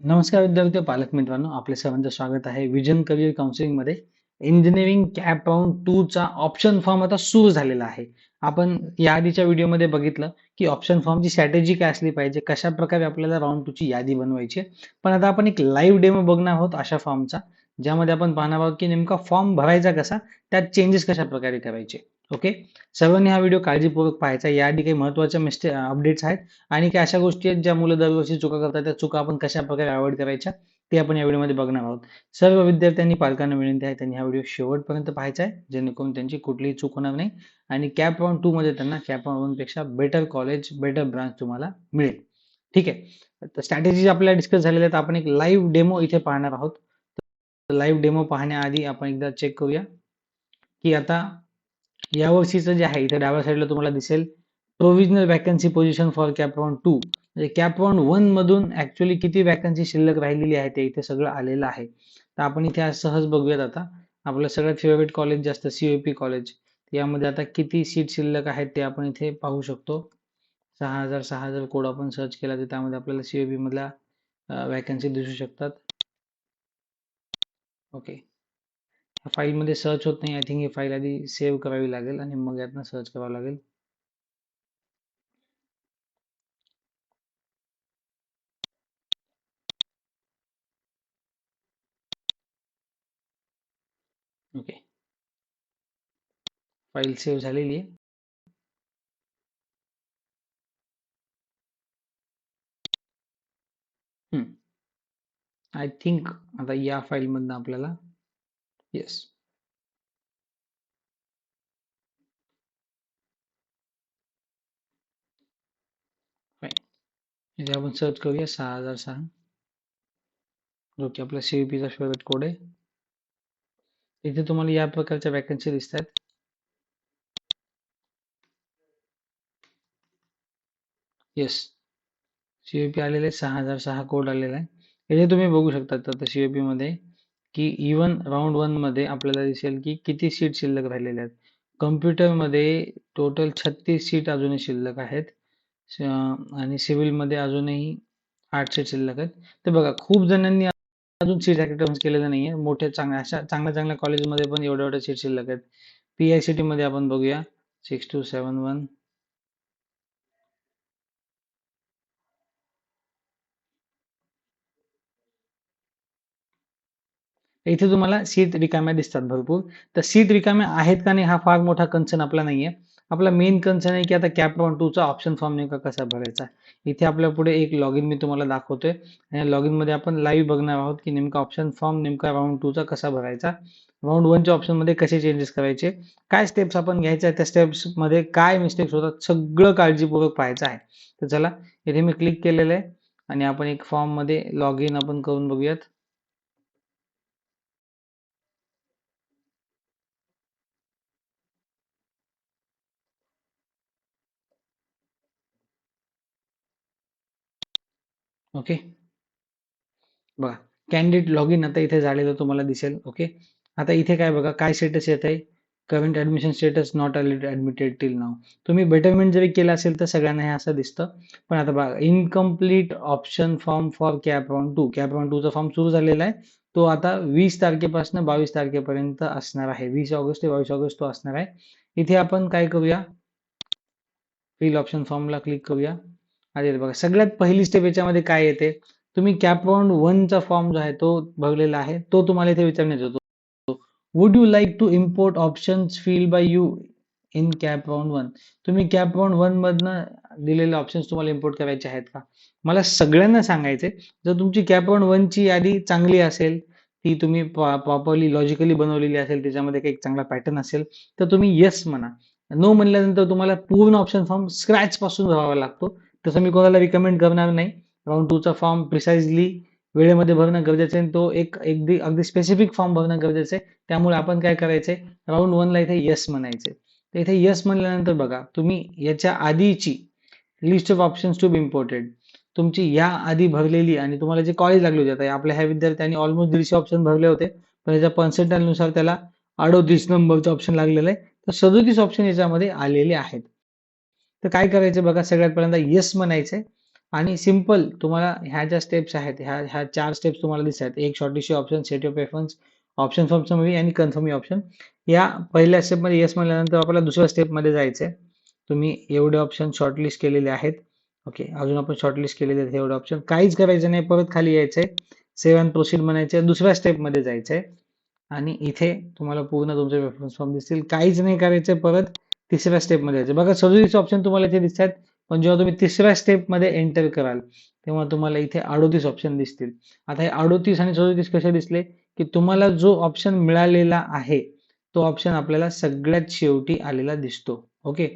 नमस्कार विद्यार्थी पालक मित्रांनो आपले सर्वांचं स्वागत आहे विजन करिअर काउन्सिलिंगमध्ये. इंजिनिअरिंग कॅप राऊंड टू चा ऑप्शन फॉर्म आता सुरू झालेला आहे. आपण या आधीच्या व्हिडिओमध्ये बघितलं की ऑप्शन फॉर्मची स्ट्रॅटेजी काय असली पाहिजे कशा प्रकारे आपल्याला राऊंड टू ची यादी बनवायची पण आता आपण एक लाईव्ह डेमो बघणार आहोत अशा फॉर्मचा ज्यामध्ये आपण पाहणार आहोत की नेमका फॉर्म भरायचा कसा त्यात चेंजेस कशा प्रकारे करायचे. ओके? सर्वांनी हा व्हिडिओ काळजीपूर्वक पाहायचा. याआधी काही महत्त्वाच्या मिस्टे अपडेट्स आहेत. आणि काही अशा गोष्टी आहेत ज्या मुलं दरवर्षी चुका करतात. त्या चुका आपण कशा प्रकारे अवॉइड करायच्या ते आपण या व्हिडिओमध्ये बघणार आहोत. सर्व विद्यार्थ्यांनी पालकांना विनंती आहे त्यांनी हा व्हिडिओ शेवटपर्यंत पाहायचा आहे. जेणेकरून त्यांची कुठलीही चूक होणार नाही. आणि कॅप राऊंड टू मध्ये त्यांना कॅप राऊंड वनपेक्षा बेटर कॉलेज बेटर ब्रांच तुम्हाला मिळेल. ठीक आहे? तर स्ट्रॅटेजी आपल्याला डिस्कस झालेल्या आहेत आपण एक लाईव्ह डेमो इथे पाहणार आहोत. लाईव्ह डेमो पाहण्याआधी आपण एकदा चेक करूया की आता यावर्षीचं जे आहे इथे डाव्या साईडला तुम्हाला दिसेल provisional vacancy position for cap round two म्हणजे कॅप राऊंड वन मधून ऍक्च्युली किती वॅकन्सी शिल्लक राहिलेली आहे ते इथे सगळं आलेलं आहे. तर आपण इथे आज सहज बघूयात आता. आपलं सगळ्यात फेवरेट कॉलेज जे असतं सीओपी कॉलेज यामध्ये आता किती सीट शिल्लक आहेत ते आपण इथे पाहू शकतो. सहा हजार सहा हजार कोड आपण सर्च केला तर त्यामध्ये आपल्याला सीओपी मधल्या वॅकन्सी दिसू शकतात. ओके फाईलमध्ये सर्च होत नाही. आय थिंक ही फाईल आधी सेव्ह करावी लागेल आणि मग यातनं सर्च करावं लागेल. ओके फाईल सेव्ह झालेली आहे. आय थिंक आता या फाईलमधनं आपल्याला येस इथे आपण सर्च करूया सहा हजार सहा. जो की आपला सीईपीचा फेवरेट कोड आहे. इथे तुम्हाला या प्रकारच्या वॅकन्सी दिसत आहेत येस सीओपी आलेले आहे सहा हजार सहा कोड आलेला आहे. इथे तुम्ही बघू शकता तर सीओपी मध्ये. की इव्हन वनमध्ये आपल्याला दिसेल की किती सीट शिल्लक राहिलेल्या आहेत. कॉम्प्युटरमध्ये टोटल 36 सीट अजूनही शिल्लक आहेत. आणि सिव्हिलमध्ये अजूनही आठ सीट शिल्लक आहेत. तर बघा खूप जणांनी अजून सीट ॲक्रिटन्स केलेलं नाहीये. मोठ्या चांगल्या अशा चांगल्या चांगल्या कॉलेजमध्ये पण एवढ्या-एवढ्या सीट शिल्लक आहेत. पी-आय-सी-टीमध्ये आपण बघूया 6271 तर इथे तुम्हाला सीट रिकाम्या दिसतात भरपूर. तर सीट रिकाम्या आहेत का नाही हा फार मोठा कन्सर्न आपला नाही आहे आपला मेन कन्सर्न आहे की आता कॅपटॉन टूचा ऑप्शन फॉर्म नेमका कसा भरायचा? इथे आपल्या पुढे एक लॉग इन मी तुम्हाला दाखवतोय. आणि लॉग इनमध्ये आपण लाईव्ह बघणार आहोत की नेमका ऑप्शन फॉर्म नेमका राऊंड टूचा कसा भरायचा? राऊंड वनच्या ऑप्शनमध्ये कसे चेंजेस करायचे? काय स्टेप्स आपण घ्यायच्या त्या स्टेप्समध्ये काय मिस्टेक्स होतात? सगळं काळजीपूर्वक पाहायचं आहे. तर चला इथे मी क्लिक केलेलं आहे आणि आपण एक फॉर्ममध्ये लॉग इन आपण करून बघूयात. ओके? बघा कॅन्डिडेट लॉग इन आता इथे झालेलं तुम्हाला दिसेल ओके? आता इथे काय बघा काय स्टेटस येत आहे? Current admission status not admitted till नाव तुम्ही बेटरमेंट जरी केलं असेल तर सगळ्यांना हे असं दिसतं. पण आता बघा incomplete option form for cap round two cap round टूचा form सुरू झालेला आहे. तो आता वीस तारखेपासून बावीस तारखेपर्यंत असणार आहे. वीस ऑगस्ट ते बावीस ऑगस्ट तो असणार आहे. इथे आपण काय करूया? फिल ऑप्शन फॉर्मला क्लिक करूया. अरे बघा सगळ्यात पहिली स्टेप याच्यामध्ये काय येते? तुम्ही कॅप राऊंड वनचा फॉर्म जो आहे तो भरलेला आहे. तो तुम्हाला इथे विचारण्यात येतो. Would you like to import option fill by you in cap round one तुम्ही कॅप राऊंड वन मधनं दिलेले ऑप्शन तुम्हाला इम्पोर्ट करायचे आहेत का? मला सगळ्यांना सांगायचे जर तुमची कॅप राऊंड वनची यादी चांगली असेल ती तुम्ही प्रॉपरली लॉजिकली बनवलेली असेल त्याच्यामध्ये काही चांगला पॅटर्न असेल तर तुम्ही येस म्हणा. नो म्हणल्यानंतर तुम्हाला पूर्ण ऑप्शन फॉर्म स्क्रॅच पासून भरावा लागतो. तसं मी कोणाला रिकमेंड करणार नाही. राऊंड टूचा फॉर्म प्रिसाइजली वेळेमध्ये भरणं गरजेचं आहे तो एक अगदी अगदी स्पेसिफिक फॉर्म भरणं गरजेचं आहे. त्यामुळे आपण काय करायचंय? राऊंड वनला इथे येस म्हणायचे तर इथे येस म्हणल्यानंतर बघा तुम्ही याच्या आधीची list of options to be imported तुमची या आधी भरलेली आणि तुम्हाला जे कॉलेज लागले होते आता आपल्या ह्या विद्यार्थ्यांनी ऑलमोस्ट दीडशे ऑप्शन भरले होते. पण याच्या पर्सेंटानुसार त्याला अडोतीस नंबरचं ऑप्शन लागलेलं आहे. तर सदोतीस ऑप्शन याच्यामध्ये आलेले आहेत. तर काय करायचं बघा सगळ्यात पहिल्यांदा येस म्हणायचंय आणि सिंपल तुम्हाला ह्या ज्या स्टेप्स आहेत ह्या ह्या चार स्टेप्स तुम्हाला दिसत आहेत. एक shortlist option set of reference option form summary आणि कन्फर्म ऑप्शन या पहिल्या स्टेपमध्ये येस म्हणल्यानंतर आपल्याला दुसऱ्या स्टेपमध्ये जायचं आहे. तुम्ही एवढे ऑप्शन शॉर्टलिस्ट केलेले आहेत. ओके अजून आपण शॉर्टलिस्ट केलेले आहेत एवढे ऑप्शन काहीच करायचं नाही परत खाली यायचंय सेव्ह अँड प्रोसीड म्हणायचं दुसऱ्या स्टेपमध्ये जायचंय आणि इथे तुम्हाला पूर्ण तुमचे रेफरन्स फॉर्म दिसतील. काहीच नाही करायचं परत तिसऱ्या स्टेपमध्ये जायचं बघा सदोतीस ऑप्शन तुम्हाला इथे दिसतात पण जेव्हा तुम्ही तिसऱ्या स्टेपमध्ये एंटर कराल तेव्हा तुम्हाला इथे अडोतीस ऑप्शन दिसतील. आता हे अडोतीस आणि सदोतीस कसे दिसले? की तुम्हाला जो ऑप्शन मिळालेला आहे तो ऑप्शन आपल्याला सगळ्यात शेवटी आलेला दिसतो. ओके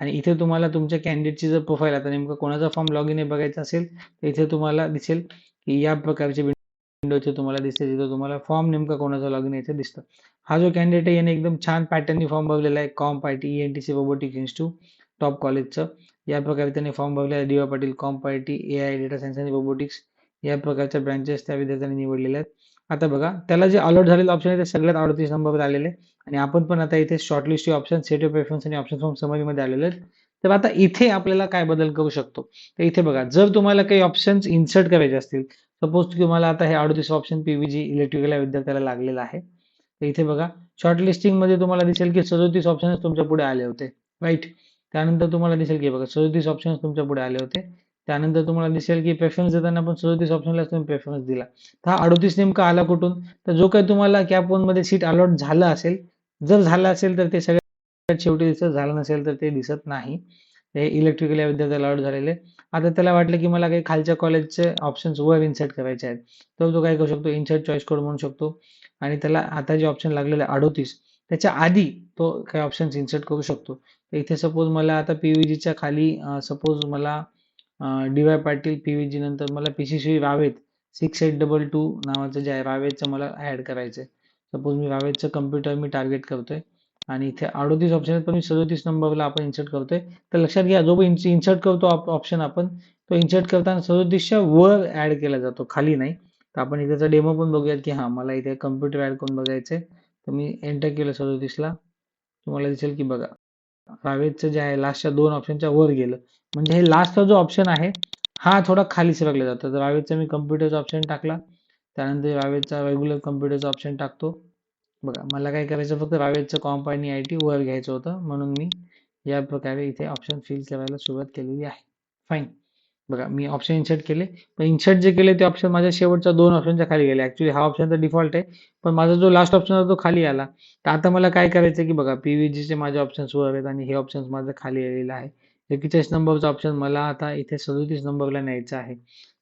आणि इथे तुम्हाला तुमच्या कॅन्डिडेटची जर प्रोफाईल आता नेमकं कोणाचा फॉर्म लॉग इन बघायचा असेल तर इथे तुम्हाला दिसेल की या प्रकारचे विंडो इथे तुम्हाला दिसते तिथे तुम्हाला फॉर्म नेमका कोणाचा लॉग इन इथे दिसतं. हा जो कॅन्डिडेट आहे याने एकदम छान पॅटर्ननी फॉर्म भरलेला आहे comp I T E N T C robotic institute top कॉलेजचं या प्रकारे त्याने फॉर्म भरलेला आहे D Y Patil comp I T A I data science आणि रोबोटिक्स या प्रकारच्या ब्रँचेस त्या विद्यार्थ्यांनी निवडलेल्या आहेत. आता बघा त्याला जे अलॉट झालेलं ऑप्शन आहे ते सगळ्यात अडतीस नंबरवर आलेले आणि आपण पण आता इथे shortlist option set of preference आणि ऑप्शन फॉर्म समरीमध्ये आलेले आहेत. तर आता इथे आपल्याला काय बदल करू शकतो? तर इथे बघा जर तुम्हाला काही ऑप्शन्स इन्सर्ट करायचे असतील सपोज तुम्हाला आता हे अडतीस ऑप्शन पीव्हीजी इलेक्ट्रिकल या विद्यार्थ्याला लागलेला आहे. तर इथे बघा शॉर्टलिस्टिंगमध्ये तुम्हाला दिसेल की सदोतीस ऑप्शन तुमच्यापुढे आले होते. राईट त्यानंतर तुम्हाला दिसेल की बघा सदोतीस ऑप्शन तुमच्यापुढे आले होते. त्यानंतर तुम्हाला दिसेल की प्रेफरन्स देताना पण सदोतीस ऑप्शनला तुम्ही प्रेफरन्स दिला. तर हा अडतीस नेमका आला कुठून? तर जो काही तुम्हाला कॅप वनमध्ये सीट अलॉट झालं असेल जर झालं असेल तर ते सगळ्यात शेवटी दिसत झालं नसेल तर ते दिसत नाही. हे इलेक्ट्रिकल या विद्यार्थ्याला अलॉट झालेले. आता त्याला वाटलं की मला काही खालच्या कॉलेजचे ऑप्शन्स वर इन्सर्ट करायचे आहेत. तर तो काय करू शकतो? इन्सर्ट चॉईस कोड म्हणू शकतो. आणि त्याला आता जे ऑप्शन लागलेले अडोतीस त्याच्या आधी तो काही ऑप्शन्स इन्सर्ट करू शकतो. इथे सपोज मला आता पीव्हीजीच्या खाली सपोज मला D Y Patil P V G नंतर मला P C C Ravet six eight double two नावाचं जे आहे रावेतचं मला ॲड करायचं आहे सपोज मी रावेतचं कम्प्युटर मी टार्गेट करतोय. आणि इथे अडोतीस ऑप्शन आहेत पण मी सदोतीस नंबरला आपण इन्सर्ट करतोय. तर लक्षात घ्या जो इन्सर्ट करतो ऑप्शन आपण तो इन्सर्ट करताना सदोतीसच्या वर ऍड केला जातो खाली नाही. तर आपण इथे डेमो पण बघूयात की हा मला इथे कम्प्युटर ऍड करून बघायचंय. तर मी एंटर केलं सदोतीसला. तुम्हाला दिसेल की बघा रावेदचं जे आहे लास्टच्या दोन ऑप्शनच्या वर गेलं. म्हणजे हे लास्टचा जो ऑप्शन आहे हा थोडा खाली सरकला जातो. तर रावेदचा मी कम्प्युटरचा ऑप्शन टाकला. त्यानंतर रावेदचा रेग्युलर कम्प्युटरचा ऑप्शन टाकतो. बघा मला काय करायचं फक्त रावेतचं कॉम्प आणि आय टी वर घ्यायचं होतं म्हणून मी या प्रकारे इथे ऑप्शन फिल करायला सुरुवात केलेली आहे. फाईन बघा मी ऑप्शन इन्सर्ट केले. पण इन्सर्ट जे केले ते ऑप्शन माझ्या शेवटच्या दोन ऑप्शनच्या खाली गेले. ऍक्च्युली हा ऑप्शन तर डिफॉल्ट आहे पण माझा जो लास्ट ऑप्शन होता तो खाली आला. तर आता मला काय करायचं की बघा पी व्ही जीचे माझे ऑप्शन्स वर आहेत आणि हे ऑप्शन्स माझं खाली आलेलं आहे. एकेचाळीस नंबरचा ऑप्शन मला आता इथे सदोतीस नंबरला न्यायचं आहे.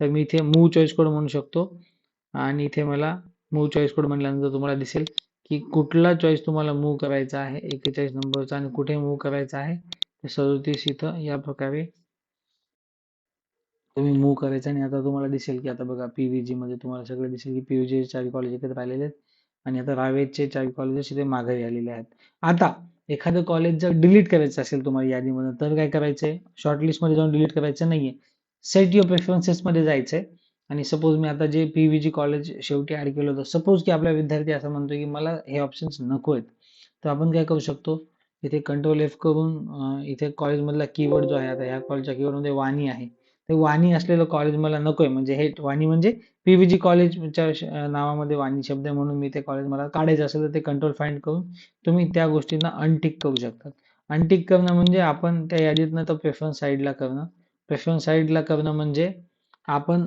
तर मी इथे मूव चॉईस कोड म्हणू शकतो. आणि इथे मला मूव चॉईस कोड म्हणल्यानंतर तुम्हाला दिसेल. की कुठला चॉईस तुम्हाला मूव्ह करायचा आहे एकेचाळीस नंबरचा आणि कुठे मूव्ह करायचा आहे सदोतीस इथं या प्रकारे तुम्ही मूव्ह करायचं आणि आता तुम्हाला दिसेल की आता बघा पीव्हीजी मध्ये तुम्हाला सगळं दिसेल की पीव्हीजी चार कॉलेज एकत्र राहिलेले आहेत आणि आता रावेतचे चार कॉलेजेस इथे माघारी आलेले आहेत. आता एखादं कॉलेज जर डिलीट करायचं असेल तुम्हाला यादीमधून तर काय करायचंय? शॉर्टलिस्टमध्ये जाऊन डिलीट करायचं नाहीये. सेट युअर प्रेफरन्सेस मध्ये जायचंय. आणि सपोज मी आता जे पी व्ही जी कॉलेज शेवटी ऍड केलं होतं सपोज की आपला विद्यार्थी असं म्हणतो की मला हे ऑप्शन्स नको आहेत तर आपण काय करू शकतो? इथे कंट्रोल एफ करून इथे कॉलेजमधला कीवर्ड जो आहे आता ह्या कॉलेजच्या कीवर्डमध्ये वाणी आहे. ते वाणी असलेलं कॉलेज मला नको आहे म्हणजे हे वाणी म्हणजे पी व्ही जी कॉलेजच्या नावामध्ये वाणी शब्द आहे म्हणून मी ते कॉलेज मला काढायचं असेल तर ते कंट्रोल फाइंड करून तुम्ही त्या गोष्टींना अनटिक करू शकतात अनटिक करणं म्हणजे आपण त्या यादीतनं तर प्रेफरन्स साईडला करणं. प्रेफरन्स साईडला करणं म्हणजे आपण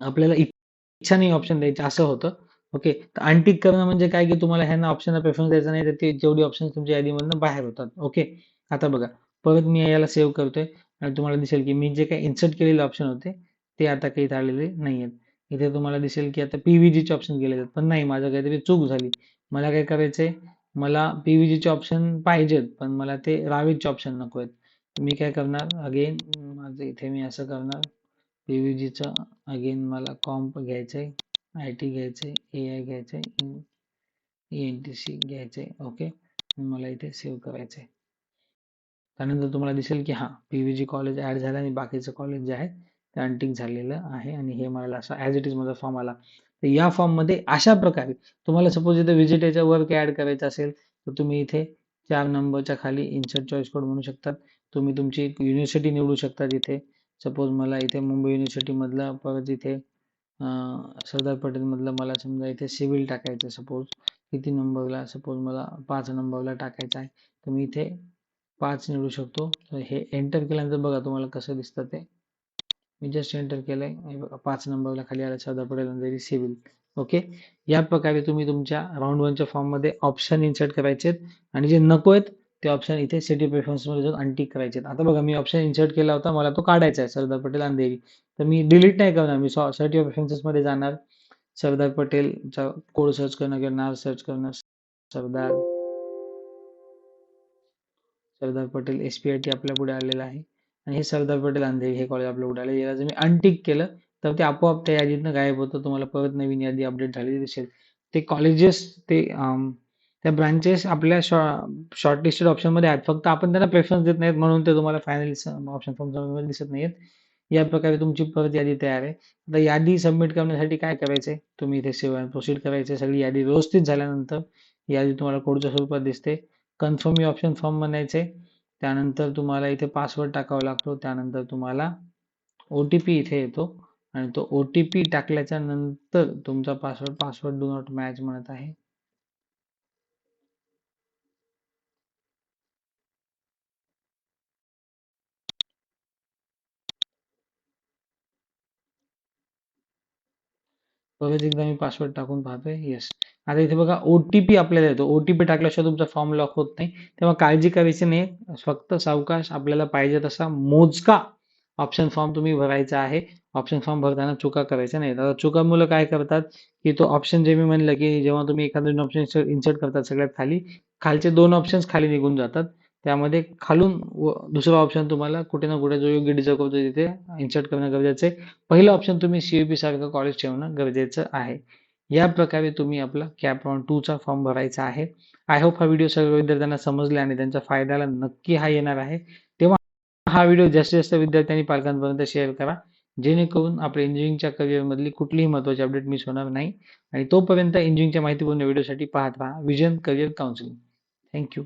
आपल्याला इच्छा नाही ऑप्शन द्यायचे असं होतं. ओके तर अनटिक करणं म्हणजे काय की तुम्हाला ह्यांना ऑप्शनला प्रेफरन्स द्यायचा नाही तर ते जेवढी ऑप्शन तुमच्या यादीमधनं बाहेर होतात. ओके आता बघा परत मी याला सेव्ह करतोय आणि तुम्हाला दिसेल की मी जे काही इन्सर्ट केलेले ऑप्शन होते ते आता काही आलेले नाही आहेत इथे तुम्हाला दिसेल की आता पीव्हीजीचे ऑप्शन केले आहेत पण नाही माझं काहीतरी चूक झाली. मला काय करायचंय? मला पीव्हीजीचे ऑप्शन पाहिजेत पण मला ते रावेचे ऑप्शन नको आहेत. मी काय करणार? अगेन माझं इथे मी असं करणार. पीव्हीजीचं अगेन मला कॉम्प घ्यायचंय आय टी घ्यायचंय ए आय घ्यायचंय ई एन टी सी घ्यायचंय ओके मला इथे सेव्ह करायचंय. त्यानंतर तुम्हाला दिसेल की हां जी कॉलेज ऍड झालं आणि बाकीचं कॉलेज जे आहे ते अनटिक झालेलं आहे आणि हे मला असं ॲज इट इज माझा फॉर्म आला. तर या फॉर्ममध्ये अशा प्रकारे तुम्हाला सपोज इथे विजिट याच्या वर ऍड करायचं असेल तर तुम्ही इथे चार नंबरच्या खाली इन्सर्ट चॉईस कोड म्हणू शकतात. तुम्ही तुमची युनिव्हर्सिटी निवडू शकता तिथे सपोज मला इथे मुंबई युनिव्हर्सिटीमधलं परत इथे सरदार पटेलमधलं मला समजा इथे सिव्हिल टाकायचं सपोज किती नंबरला सपोज मला पाच नंबरला टाकायचं आहे तर मी इथे पाच निवडू शकतो. तर हे एंटर केल्यानंतर बघा तुम्हाला कसं दिसतं ते. मी जस्ट एंटर केलं आहे बघा पाच नंबरला खाली आलं सरदार पटेल सिव्हिल ओके या प्रकारे तुम्ही तुमच्या राऊंड वनच्या फॉर्ममध्ये ऑप्शन इन्सर्ट करायचे आहेत आणि जे नको आहेत ते ऑप्शन इथे सिटी प्रेफरन्समध्ये जाऊन अनटिक करायचे आहेत आता बघा मी ऑप्शन इन्सर्ट केला होता मला तो काढायचा आहे सरदार पटेल अंधेरी तर मी डिलीट नाही करणार मी सिटी प्रेफरन्सेसमध्ये जाणार. सरदार पटेलचा कोड सर्च करणं किंवा नाव सर्च करणं Sardar. Sardar Patel S P I T आपल्या पुढे आलेलं आहे. आणि हे सरदार पटेल अंधेरी हे कॉलेज आपल्या पुढे आले. याला जर मी अनटिक केलं तर ते आपोआप त्या यादीतनं गायब होतं. तुम्हाला परत नवीन यादी अपडेट झालेली दिसेल. ते कॉलेजेस ते अम, त्या ब्रांचेस आपल्या शॉ शॉर्टलिस्टेड ऑप्शनमध्ये आहेत. फक्त आपण त्यांना प्रेफरन्स देत नाहीत म्हणून ते तुम्हाला फायनल ऑप्शन फॉर्म दिसत नाहीत या प्रकारे तुमची परत यादी तयार आहे. आता यादी सबमिट करण्यासाठी काय करायचंय? तुम्ही इथे सेव्ह प्रोसीड करायचे सगळी यादी व्यवस्थित झाल्यानंतर यादी तुम्हाला कोडच्या स्वरूपात दिसते. कन्फर्म ही ऑप्शन फॉर्म बनायचे त्यानंतर तुम्हाला इथे पासवर्ड टाकावा लागतो. त्यानंतर तुम्हाला ओ टी पी इथे येतो. आणि तो ओ टी पी टाकल्याच्या नंतर तुमचा password password do not match म्हणत आहे. परत एकदा मी पासवर्ड टाकून पाहतोय. येस आता इथे बघा ओ टी पी आपल्याला येतो. ओ टी पी टाकल्याशिवाय तुमचा फॉर्म लॉक होत नाही. तेव्हा काळजी करायची नाही. फक्त सावकाश आपल्याला पाहिजे तसा मोजका ऑप्शन फॉर्म तुम्ही भरायचा आहे. ऑप्शन फॉर्म भरताना चुका करायच्या नाहीत. आता चुका मुलं काय करतात की तो ऑप्शन जे मी म्हणलं की जेव्हा तुम्ही एखादं ऑप्शन इन्सर्ट करतात सगळ्यात खाली खालचे दोन ऑप्शन्स खाली निघून जातात. त्यामध्ये खालून व- दुसरा ऑप्शन तुम्हाला कुठे ना कुठे जो योग्य डिझर्व करतो तिथे इन्सर्ट करणं गरजेचं आहे. पहिलं ऑप्शन तुम्ही सीईपी सारखं कॉलेज ठेवणं गरजेचं आहे. या प्रकारे तुम्ही आपला कॅप राऊंड टूचा फॉर्म भरायचा आहे. आय होप हा व्हिडिओ सर्व विद्यार्थ्यांना समजला आणि त्यांच्या फायद्याला नक्की हा येणार आहे. तेव्हा हा व्हिडिओ जास्तीत जास्त विद्यार्थ्यांनी पालकांपर्यंत शेअर करा. जेणेकरून आपल्या इंजिनिअरिंगच्या करिअरमधली कुठलीही महत्त्वाची अपडेट मिस होणार नाही. आणि तोपर्यंत इंजिनिअरिंगच्या माहितीपूर्ण व्हिडिओसाठी पाहत राहा. Vision career counselling thank you